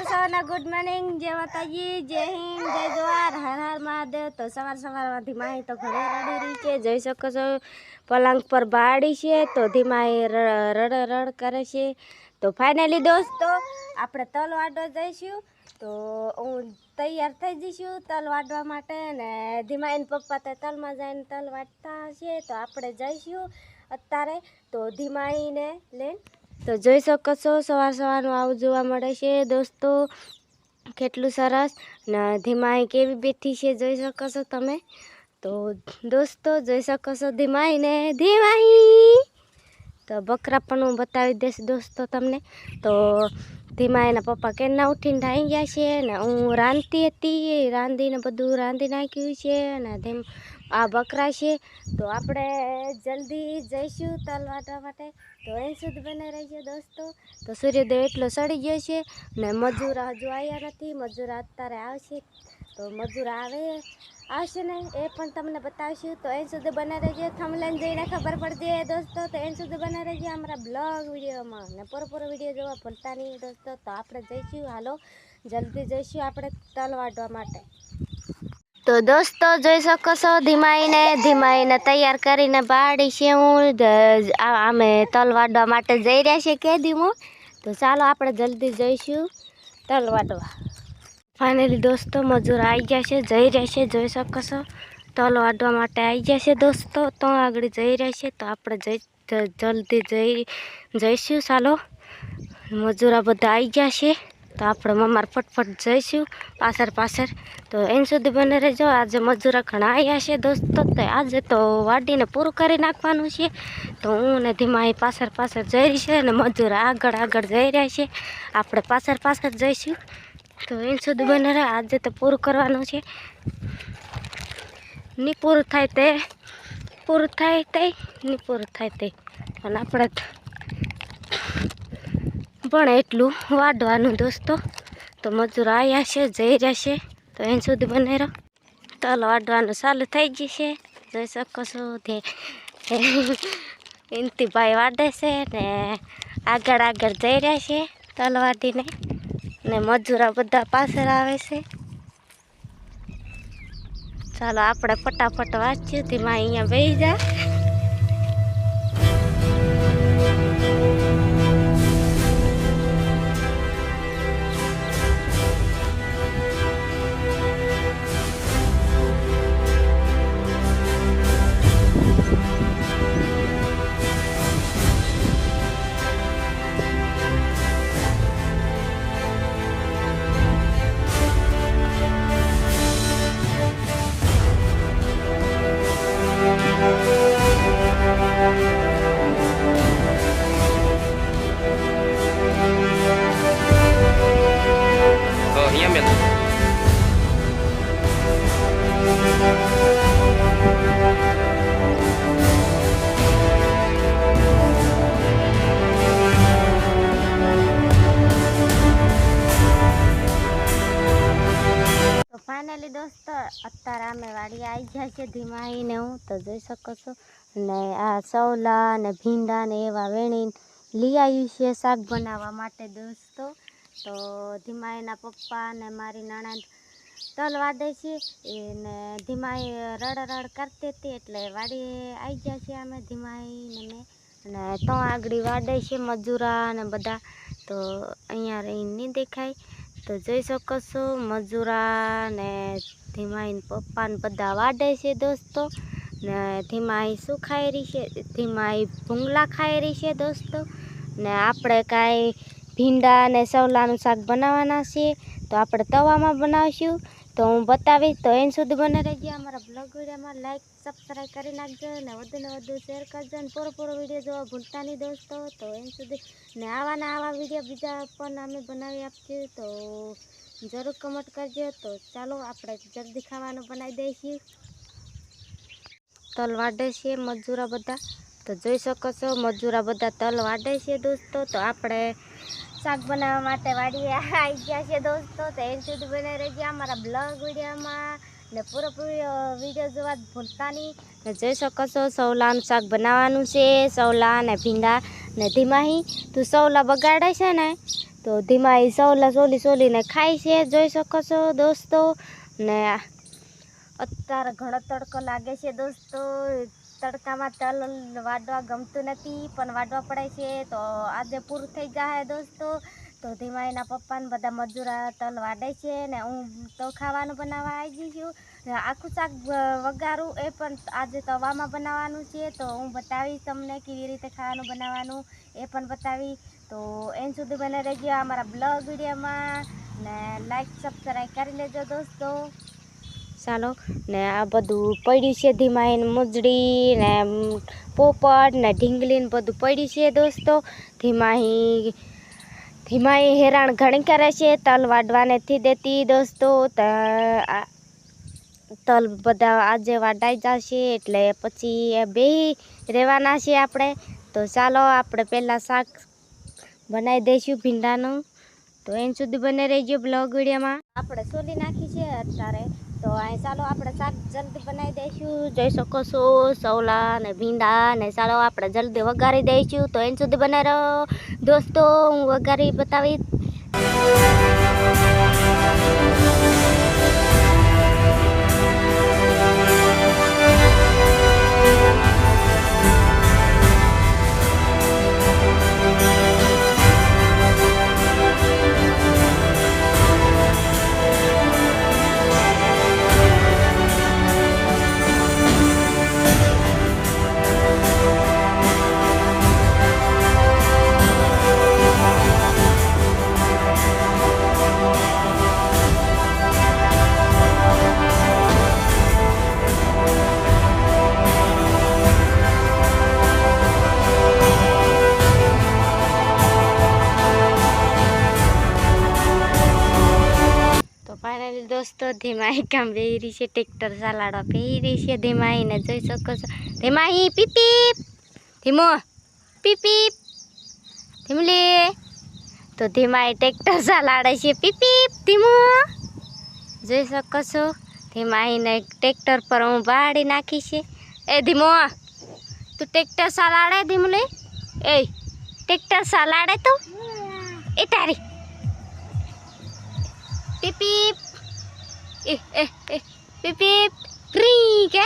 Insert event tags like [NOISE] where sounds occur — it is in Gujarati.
સવાર સવારના ગુડ મોર્નિંગ જય માતાજી, જય હિન્દ, જય જવાર હર હર મહાદેવ. તો સવાર સવારમાં ધીમાઈ તો ઘરે રડી રહી છે. જોઈ શકો છો, પલંગ પર બાળી છે. તો ધીમાઈ રડ રડ કરે છે. તો ફાઇનલી દોસ્તો, આપણે તલ વાટવા જઈશું. તો હું તૈયાર થઈ જઈશું તલ વાટવા માટે. ને ધીમાઈને પપ્પા તો તલમાં જઈને તલ વાટતા હશે. તો આપણે જઈશું અત્યારે. તો ધીમાઈને લઈને તો જોઈ શકો છો, સવાર સવારનું આવું જોવા મળે છે. દોસ્તો, કેટલું સરસ ને ધીમાઈ કેવી બેઠી છે, જોઈ શકો છો તમે. તો દોસ્તો, જોઈ શકો છો ધીમાઈને ધીમાઈ. તો બકરા પણ હું બતાવી દઈશ દોસ્તો તમને. તો ધીમાઈના પપ્પા કેરના ઉઠીને ધાઈ ગયા છે ને હું રાંધતી હતી, રાંધીને બધું રાંધી નાખ્યું છે ને ધીમ આ બકરા છે. તો આપણે જલ્દી જઈશું તલ વાટવા માટે. તો અહીં સુધી બને રહેજો દોસ્તો. તો સૂર્યોદય એટલો સડી ગયો છે ને મજૂર હજુ આવ્યા નથી. મજૂર અત્યારે આવશે. તો મજૂર આવે, આવશે ને એ પણ તમને બતાવશું. તો એ સુધી બને રહેજો થમલાઈન જઈને ખબર પડશે દોસ્તો. તો અહીં સુધી બને રહેજો અમારા બ્લોગ વિડીયોમાં. ને પૂરો પૂરો વીડિયો જોવા ભૂલતા નહીં દોસ્તો. તો આપણે જઈશું. હાલો, જલ્દી જઈશું આપણે તલ વાટવા માટે. તો દોસ્તો જોઈ શકો છો, ધીમાઈને ધીમાઈને તૈયાર કરીને પાડી છે હું. અમે તલ વાડવા માટે જઈ રહ્યા છીએ કે ધીમું? તો ચાલો આપણે જલ્દી જઈશું તલ વાડવા. ફાઇનલી દોસ્તો મજૂર આવી ગયા છે, જઈ રહ્યા છે, જોઈ શકો છો. તલ વાડવા માટે આવી ગયા છે દોસ્તો, તો આગળ જઈ રહ્યા છે, તો આપણે જઈ જલ્દી જઈ, જઈશું. ચાલો, મજૂરા બધા આવી ગયા છે. તો આપણે મમાર ફટફટ જઈશું પાછળ પાછળ. તો એન સુધી બને રહેજો. આજે મજૂરા ઘણા આવ્યા છે દોસ્તો. તો આજે તો વાડીને પૂરું કરી નાખવાનું છે. તો હું ને ધીમા એ પાછળ પાછળ જઈ રહી છે અને મજૂરા આગળ આગળ જઈ રહ્યા છે. આપણે પાછળ પાછળ જઈશું. તો એન સુધી બને રહે. આજે તો પૂરું કરવાનું છે. ની પૂરું થાય તે. પૂરું થાય તે. ની પૂરું થાય તે. અને આપણે પણ એટલું વાઢવાનું દોસ્તો. તો મજૂર આવ્યા છે, જઈ રહ્યા છે. તો એન સુધી બને રહો. તલ વાઢવાનું ચાલુ થઈ જશે જોઈ શકો છો, તે ઇન્તીભાઈ વાઢે છે ને આગળ આગળ જઈ રહ્યા છે તલ વાઢીને ને મજૂરા બધા પાછળ આવે છે. ચાલો, આપણે ફટાફટ વાંચ્યું, તેમાં અહીંયા બેસી જા. તો અમે વાડી આવી ગયા છે ધીમાઈને હું તો જોઈ શકો છો. ને આ સવલા ને ભીંડા ને એવા વેણી લઈ આવ્યું છે શાક બનાવવા માટે દોસ્તો. તો ધીમાઈના પપ્પા ને મારી નણંદ તલ વાદે છે. એને ધીમાઈ રડ રડ કરતી હતી એટલે વાડી આવી ગયા છે અમે ધીમાઈ ને. મેં અને તો આગળ વાડે છે મજૂરા ને બધા. તો અહીંયા રહી નહીં દેખાય. તો જોઈ શકો છો મજૂરા ને ધીમાઈન પપ્પાને બધા વાડે છે દોસ્તો. ને ધીમાઈ શું ખાઈ રહી છે? ધીમાઈ ભૂંગલા ખાઈ રહી છે દોસ્તો. ને આપણે કાંઈ ભીંડા ને સવલાનું શાક બનાવવાના છે તો આપણે તવામાં બનાવશું. તો હું બતાવીશ, તો એન સુધી બને રહેજો અમારા બ્લોગ વિડીયોમાં. લાઈક સબસ્ક્રાઈબ કરી નાખજો ને વધુ ને વધુ શેર કરજો ને પૂરો પૂરો વીડિયો જોવા ભૂલતા નહીં દોસ્તો. તો એમ સુધી ને આવા ને આવા વીડિયો બીજા પણ અમે બનાવી આપીએ તો જરૂર કમેન્ટ કરજો. તો ચાલો આપણે જલ્દી ખાવાનું બનાવી દઈશું. તલ વાઢે છે મજૂરા બધા. તો જોઈ શકો છો મજૂરા બધા તલ વાઢે છે દોસ્તો. તો આપણે શાક બનાવવા માટે વાડીએ [LAUGHS] આવી ગયા છે દોસ્તો. તો એન સુધી બનાવી રહેજો અમારા બ્લોગ વિડીયોમાં. ને પૂરેપૂરી પૂરો વીડિયો જોવા ભૂલતા નહીં. ને જોઈ શકો છો સવલાનું શાક બનાવવાનું છે સવલા અને ભીંડા ને ધીમાહી. તું સૌલા બગાડે છે ને, તો ધીમાહી સૌલા સોલી સોલીને ખાય છે, જોઈ શકો છો દોસ્તો. ને અત્યારે ઘણો તડકો લાગે છે દોસ્તો. તડકામાં તલ વાડવા ગમતું નથી, પણ વાડવા પડે છે. તો આજે પૂરું થઈ જાય દોસ્તો. તો ધીમા એના પપ્પાને બધા મજૂરા તલ વાડે છે ને હું તો ખાવાનું બનાવવા આવી છું. આખું શાક વઘારું એ પણ આજે તવામાં બનાવવાનું છે. તો હું બતાવીશ તમને કેવી રીતે ખાવાનું બનાવવાનું એ પણ બતાવી. તો એન સુધી બને રહેજો અમારા બ્લોગ વિડીયોમાં. ને લાઈક સબસ્ક્રાઈબ કરી લેજો દોસ્તો. ચાલો, ને આ બધું પડ્યું છે ધીમાઈને મુજડી ને પોપડ ને ઢીંગલી ને બધું પડ્યું છે દોસ્તો. ધીમાહી ધીમાહી હેરાન ઘણી કરે છે. તલ વાડવા નથી દેતી દોસ્તો તલ બધા આજે વાડાઈ જશે એટલે પછી બે રહેવાના છે આપણે. તો ચાલો આપણે પહેલાં શાક બનાવી દઈશું ભીંડાનું. તો એન સુધી બને રહેજો બ્લોગ વિડીયોમાં. આપણે સોલી નાખી છે અત્યારે. તો અહીં ચાલો આપણે શાક જલ્દી બનાવી દઈશું. જોઈ શકો છો, સૌલા ને ભીંડા ને ચાલો આપણે જલ્દી વઘારી દઈશું. તો એન સુધી બનાવી દોસ્તો, હું વઘારી બતાવી ધીમાઈ કામ રહી છે ટ્રેક્ટર ચલાડવા પહેરી છે ધીમાઈને જોઈ શકો છો ધીમાઈ પીપ પીપ ધીમો પીપ પીપ ધીમલી તો ધીમાઈ ટ્રેક્ટર ચલાડે છે પીપ પીપ ધીમો જોઈ શકો છો ધીમાઈને ટ્રેક્ટર પર હું બાળી નાખી છે એ ધીમો તું ટ્રેક્ટર ચલાડે ધીમલી એ ટ્રેક્ટર ચલાડે તું એ તારી પીપ પીપ એ એ એ પીપ પીપ ક્રી કે